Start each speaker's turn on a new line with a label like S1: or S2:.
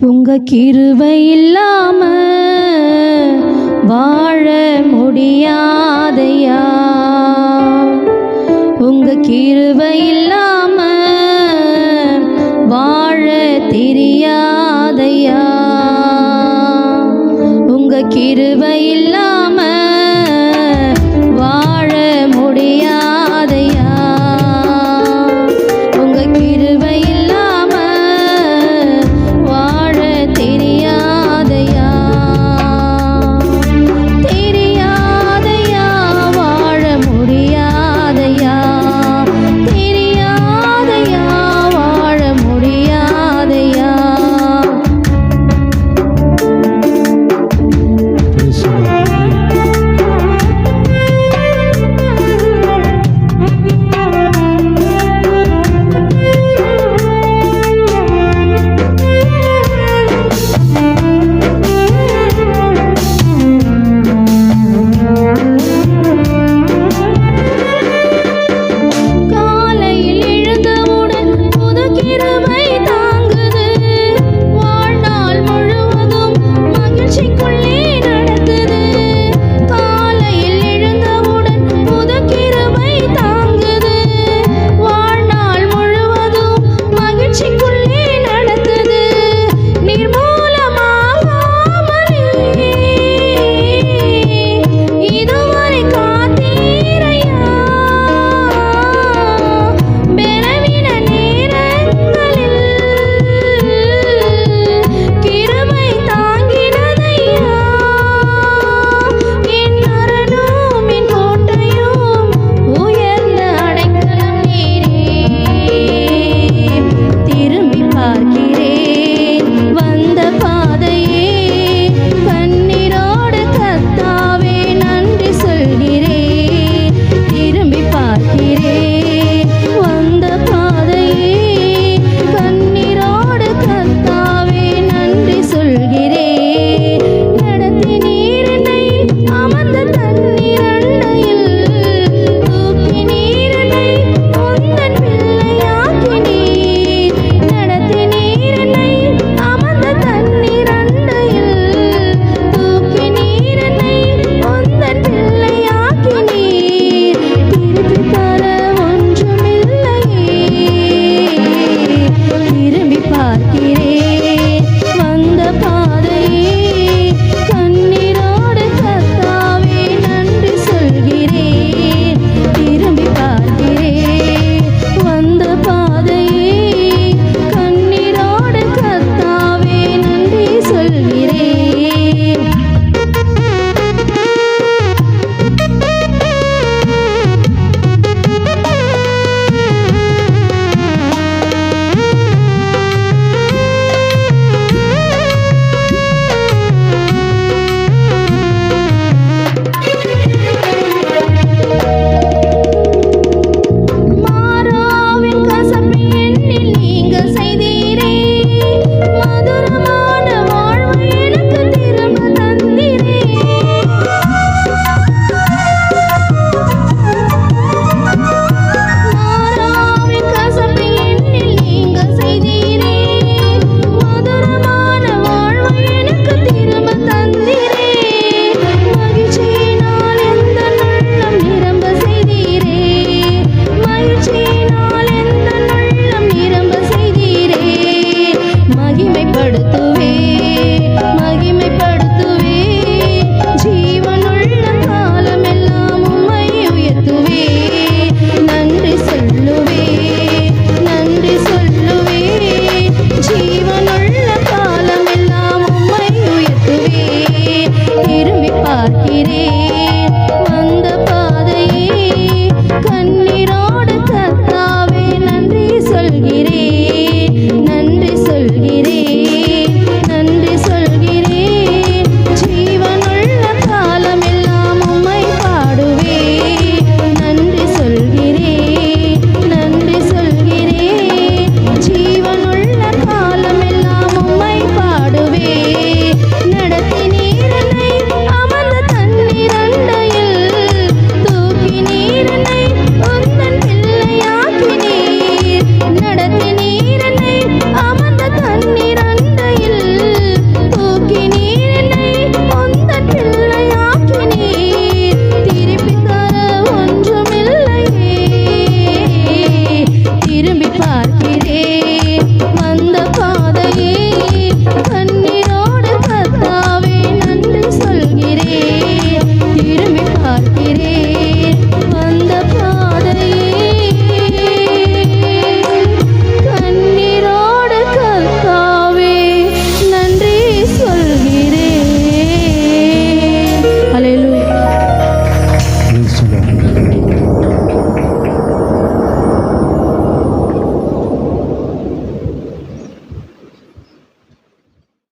S1: உங்க கிருவை இல்லாம வாழ முடியாதையா? உங்க கிருவை இல்லாம வாழ தெரியாதையா? உங்க கிருவை